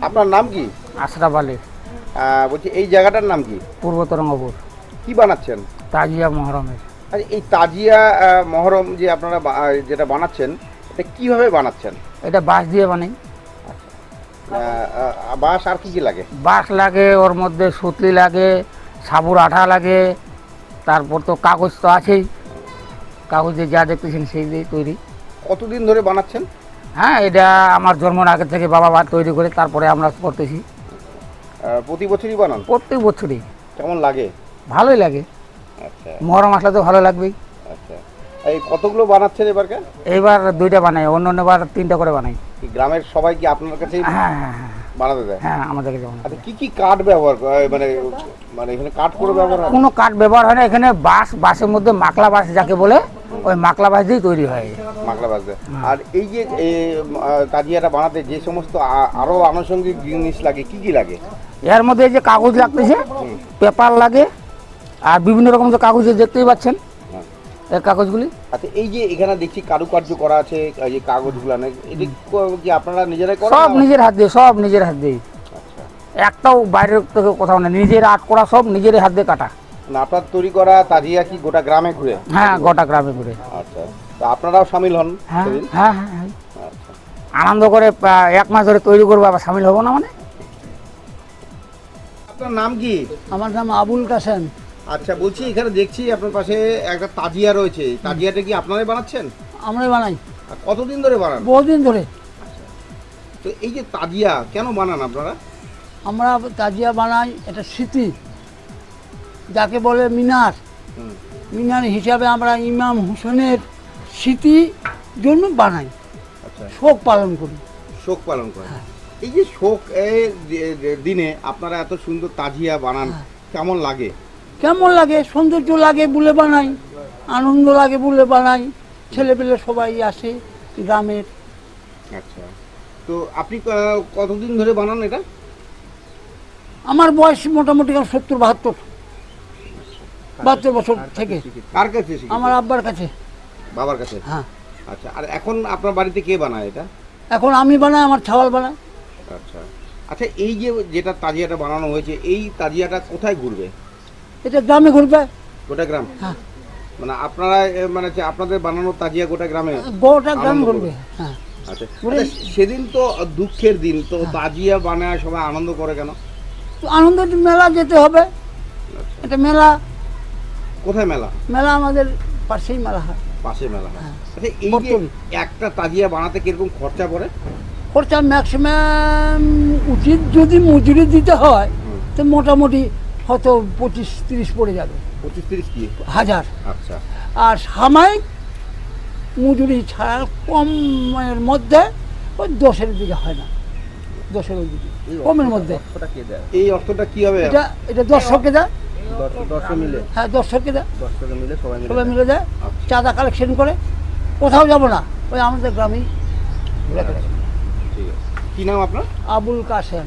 আপনার নাম কি? আশরাফ আলী। আহ, বলছি এই জায়গাটার নাম কি? পূর্ব তরঙ্গপুর কি বানাচ্ছেন? তাজিয়া মহরমের। আচ্ছা এই তাজিয়া আহ, মহরম যে আপনারা বা- আহ, যেটা বানাচ্ছেন এটা কীভাবে বানাচ্ছেন? এটা বাঁশ দিয়ে বানাই। আহ, আহ, বাঁশ আর কি কি লাগে? বাঁশ লাগে ওর মধ্যে সুতলি লাগে সাবুর আঠা লাগে তারপর তো কাগজ তো আছেই। কাগজে যা দেখতেছেন সেই দিয়ে তৈরি। কতদিন ধরে বানাচ্ছেন? হ্যাঁ এটা আমার জন্মের আগে থেকে বাবা বা তৈরি করে তারপরে আমরা করতেছি। প্রতি বছরই বানান? প্রত্যেক বছরই। কেমন লাগে? ভালোই লাগে। আচ্ছা। মহরম আসলে তো ভালো লাগবেই। আচ্ছা। এই কতগুলো বানাচ্ছেন এবারকে? এইবার দুইটা বানাই অন্য অন্যবার তিনটা করে বানাই। গ্রামের সবাই কি আপনার কাছেই হ্যাঁ হ্যাঁ হ্যাঁ। বানাতে দেয়? হ্যাঁ আমাদেরকে যেমন আচ্ছা কি কি কাঠ ব্যবহার মানে মানে এখানে কাঠ করে ব্যবহার হয়? কোনো কাঠ ব্যবহার হয় না এখানে বাঁশ বাঁশের মধ্যে মাকলা বাঁশ যাকে বলে ওই মাকলা বাঁশ দিয়েই তৈরি হয়। মাকলা বাঁশ আর এই যে তাজিয়াটা বানাতে যে সমস্ত আ- আরও আনুষঙ্গিক জিনিস লাগে কি কি লাগে? এর মধ্যে এই যে কাগজ লাগতেছে পেপার লাগে আর বিভিন্ন রকম যে কাগজ দেখতেই পাচ্ছেন। হ্যাঁ। এই কাগজগুলি। আচ্ছা এই যে এখানে দেখছি কারুকার্য করা আছে এই যে কাগজগুলো এটি ক- কি আপনারা নিজেরাই করেন সব নিজের হাত দিয়ে সব নিজের হাত দিয়ে। আচ্ছা। একটাও বাইরের থেকে কোথাও না নিজের আর্ট করা সব নিজের হাত দিয়ে কাটা। না আপনার তৈরি করা তাজিয়া কি গোটা গ্রামে ঘুরে? হ্যাঁ গোটা গ্রামে ঘুরে। আচ্ছা। তো আপনারাও সামিল হন হ্যাঁ সেদিন? হ্যাঁ হ্যাঁ হ্যাঁ। আচ্ছা। আনন্দ করে আহ, এক মাস ধরে তৈরি করব আবার সামিল হব না মানে? আপনার নাম কি? আমার নাম আবুল কাসেম আচ্ছা বলছি এখানে দেখছি আপনার পাশে একটা তাজিয়া রয়েছে। তাজিয়াটা কি আপনারাই বানাচ্ছেন? আমরাই বানাই। আর কতদিন ধরে বানান? বহুদিন ধরে। তো এই যে তাজিয়া কেন বানান আপনারা? আমরা তাজিয়া বানাই এটা স্মৃতি। যাকে বলে মিনার। মিনার হিসাবে আমরা ইমাম হোসেনের স্মৃতি জন্য বানাই। আচ্ছা। শোক পালন করি। শোক পালন করেন। এই যে শোক দিনে আপনারা এত সুন্দর তাজিয়া বানান কেমন লাগে? কেমন লাগে? সৌন্দর্য লাগে বলে বানাই। আনন্দ লাগে বলে বানাই। ছেলেপেলে সবাই আসে গ্রামের। আচ্ছা। তো আপনি কতদিন ধরে বানান এটা? আমার বয়স মোটামুটি সত্তর বাহাত্তর। বাহাত্তর বছর থেকে। কার কাছে শিখেছেন? আমার আব্বার কাছে। বাবার কাছে? হ্যাঁ। আচ্ছা আর এখন আপনার বাড়িতে কে বানায় এটা? এখন আমি বানাই আমার ছাওয়াল বানায়। আচ্ছা। আচ্ছা এই যে যেটা তাজিয়াটা বানানো হয়েছে এই তাজিয়াটা কোথায় ঘুরবে? এটা গ্রামে ঘুরবে। গোটা গ্রাম? হ্যাঁ। মানে আপনারা এ, মানে যে আপনাদের বানানো তাজিয়া গোটা গ্রামে? গোটা গ্রাম আনন্দ ঘুরবে হ্যাঁ। আচ্ছা ঘুরে- আচ্ছা, সেদিন তো দুঃখের দিন তো তাজিয়া বানায় সবাই আনন্দ করে কেন? তো আনন্দ মেলা যেতে হবে। আচ্ছা। এটা মেলা কোথায় মেলা? মেলা আমাদের পাশেই মেলা হয়। পাশে মেলা হয়। হ্যাঁ। আচ্ছা এই যে একটা তাজিয়া বানাতে কীরকম খরচা পড়ে? খরচা ম্যাক্সিমাম উচিত যদি মজুরি দিতে হয় তো মোটামুটি হয়তো পঁচিশ তিরিশ পড়ে যাবে। পঁচিশ তিরিশ কি? হাজার। আচ্ছা। আর সাময়িক মজুরি ছাড়া কমের মধ্যে ওই দশের দিকে হয় না। দশের ওই দিকে কমের মধ্যে। এই অর্থটা কি হবে এটা এটা দর্শককে দেয়। মিলে। হ্যাঁ দর্শককে দেয়। মিলে সবাই মিলে সবাই মিলে দেয় আচ্ছা। চাঁদা কালেকশন করে। কোথাও যাব না ওই আমাদের গ্রামেই। ঠিক আছে। কি নাম আপনার? আবুল কাসেম